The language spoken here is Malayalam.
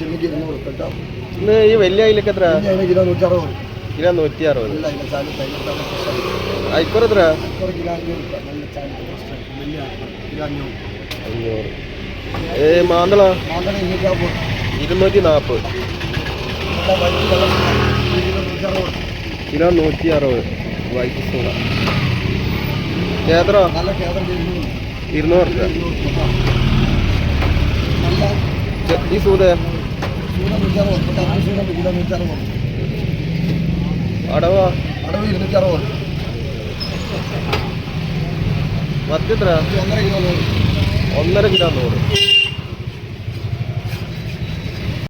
ചെമ്മിക്ക് ഇരുന്നൂറ് കേട്ടോ. ഇന്ന് ഈ വലിയ അയിലൊക്കെ എത്ര അതിന് കിലോ നൂറ്ററുപത്. കിലോ നൂറ്റി അറുപത് നല്ല ചാലി എത്ര ഒരു കിലോ അഞ്ഞൂറ് നല്ല ചാലി കിലോ ഏ മാന്തള? ഇരുന്നൂറ്റി നാൽപ്പത് നല്ല വെള്ളം ഒരു കിലോ നൂറ്ററുപത്. കിലോ നൂറ്റി അറുപത് വൈറ്റ് നല്ല ഇരുന്നൂറ്. നല്ല ഈ സൂത അടവ അടവ്? ഇരുന്നൂറ്ററുപത് മത്തി എത്ര ഒന്നര കിലോ ഒന്നര കിലോ